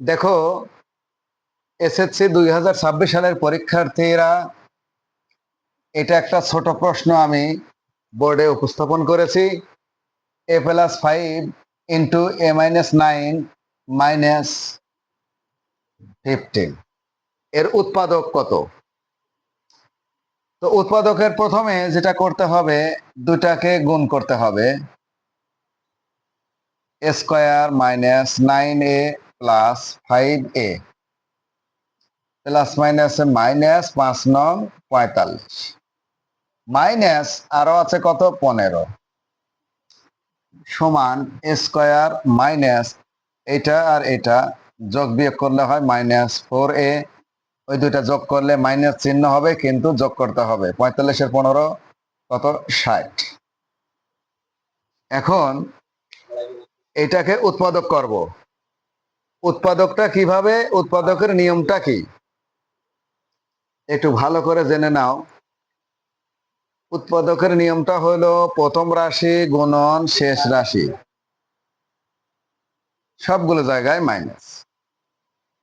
দেখো এসএসসি দুই হাজার ছাব্বিশ সালের পরীক্ষার্থীরা এটা একটা ছোট প্রশ্ন আমি বোর্ডে উপস্থাপন করেছি। A plus five into a minus nine minus fifteen এর উৎপাদক কত? তো উৎপাদকের প্রথমে যেটা করতে হবে দুটাকে গুণ করতে হবে। Square minus nine a plus five a plus minus minus পাঁচ নং পঁয়তাল্লিশ। মাইনাস আরও আছে কত? পনেরো। সমান স্কোয়ার মাইনাস এটা আর এটা যোগ বিয়োগ করলে হয় মাইনাস ফোর এ ওই দুইটা যোগ করলে মাইনাস চিহ্ন হবে, কিন্তু যোগ করতে হবে। পঁয়তাল্লিশের পনেরো কত? ষাট। এখন এটাকে উৎপাদক করব। উৎপাদকটা কীভাবে, উৎপাদকের নিয়মটা কি? একটু ভালো করে জেনে নাও। উৎপাদকের নিয়মটা হলো প্রথম রাশি গুণন শেষ রাশি। সবগুলো জায়গায় মাইনাস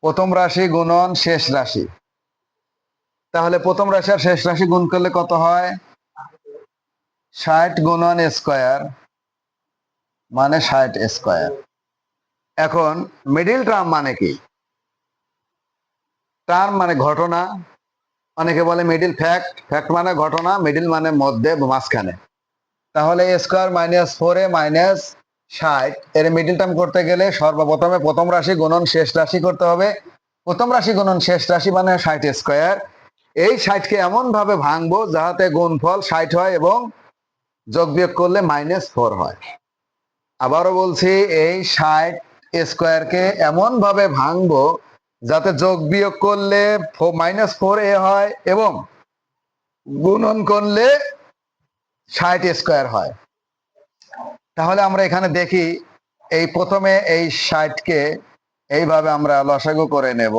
প্রথম রাশি গুণন শেষ রাশি। তাহলে প্রথম রাশি আর শেষ রাশি গুণ করলে কত হয়? ষাট গুণন স্কোয়ার মানে ষাট স্কোয়ার এখন মিডিল টার্ম মানে কি? টার্ম মানে ঘটনা, অনেকে বলে মিডিল ফ্যাক্ট ফ্যাক্ট মানে ঘটনা মিডিল মানে মধ্যে মাঝখানে। তাহলে square minus four a minus ষাট, এর মিডিল টার্ম করতে গেলে সর্বপ্রথমে প্রথম রাশি গুণন শেষ রাশি করতে হবে। প্রথম রাশি গুণন শেষ রাশি মানে ষাট স্কোয়ার এই ষাটকে এমন ভাবে ভাঙবো যাহাতে গুণফল ষাট হয় এবং যোগ বিয়োগ করলে মাইনাস ফোর হয়। আবারও বলছি, এই ষাট স্কোয়ারকে এমন ভাবে ভাঙবো যাতে যোগ বিয়োগ করলে মাইনাস ফোর এ হয় এবং গুণন করলে ষাট স্কোয়ার হয়। তাহলে আমরা এখানে দেখি এই প্রথমে এই ষাটকে এইভাবে আমরা লসাগু করে নেব।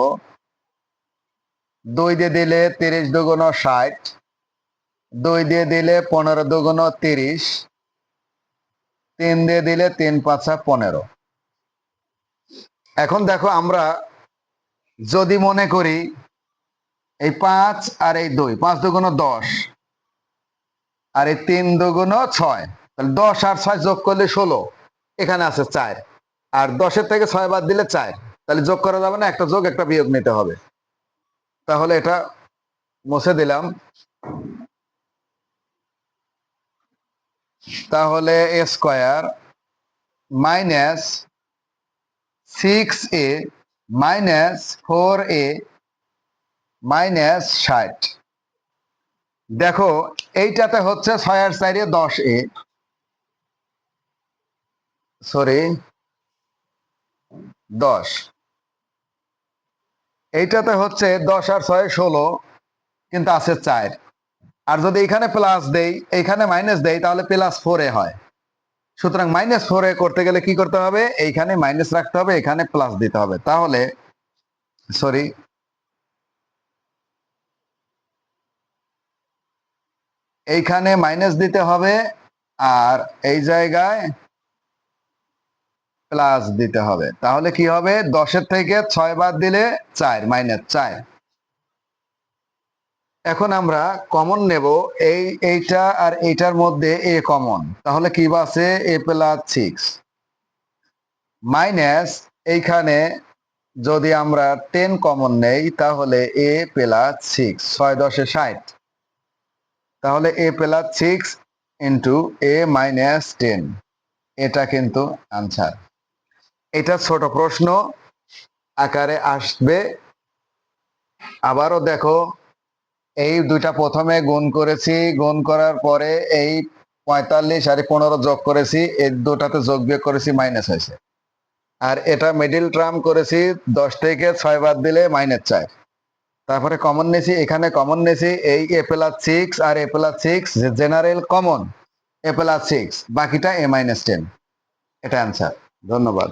দুই দিয়ে দিলে তিরিশ দুগুণ ষাট, দুই দিয়ে দিলে পনেরো দুগুণ তিরিশ, তিন দিয়ে দিলে তিন পাঁচা পনেরো। এখন দেখো আমরা যদি মনে করি এই পাঁচ আর এই দুই, পাঁচ দুগুণ দশ আর এই তিন দুগুণ ছয়, তাহলে দশ আর ছয় যোগ করলে ষোলো, এখানে আছে চার। আর দশের থেকে ছয় বাদ দিলে চার, তাহলে যোগ করা যাবে না, একটা যোগ, একটা বিয়োগ নিতে হবে। তাহলে এটা মুছে দিলাম। তাহলে a square minus six a minus four a minus ষাট। দেখো, এইটাতে হচ্ছে ছয় আর চারে দশ এ সরি দশ। এইটাতে হচ্ছে দশ আর ছয় ষোলো, কিন্তু আছে চার। আর যদি এখানে প্লাস দেই, এখানে মাইনাস দেই, তাহলে প্লাস ফোর হয়। সুতরাং মাইনাস ফোর এ করতে গেলে কি করতে হবে? এইখানে মাইনাস রাখতে হবে, এখানে প্লাস দিতে হবে। তাহলে সরি এইখানে মাইনাস দিতে হবে আর এই জায়গায় প্লাস দিতে হবে। তাহলে কি হবে? দশের থেকে ছয় বাদ দিলে চার মাইনাস চার। এখন আমরা কমন নেব এই, এইটা আর এইটার মধ্যে এ কমন তাহলে কি আছে? এ প্লাস সিক্স মাইনাস এইখানে যদি আমরা টেন কমন নেই, তাহলে এ প্লাস সিক্স ছয় দশে ষাট। তাহলে a plus six into a minus ten এটা কিন্তু আনসার এটা ছোট প্রশ্ন। আকারে আসবে। আবারও দেখো এই দুইটা প্রথমে গুণ করেছি, গুণ করার পরে এই পঁয়তাল্লিশ আর পনেরো যোগ করেছি, এই দুটাতে যোগ বিয়োগ করেছি মাইনাস হয়েছে। আর এটা মিডিল টার্ম করেছি, দশ থেকে ছয় বাদ দিলে মাইনাস চার। তারপরে কমন নিয়েছি, এখানে কমন নিয়েছি, এই এ plus six R a plus six general common a plus six বাকিটা এ মাইনাস টেন এটা অ্যান্সার ধন্যবাদ।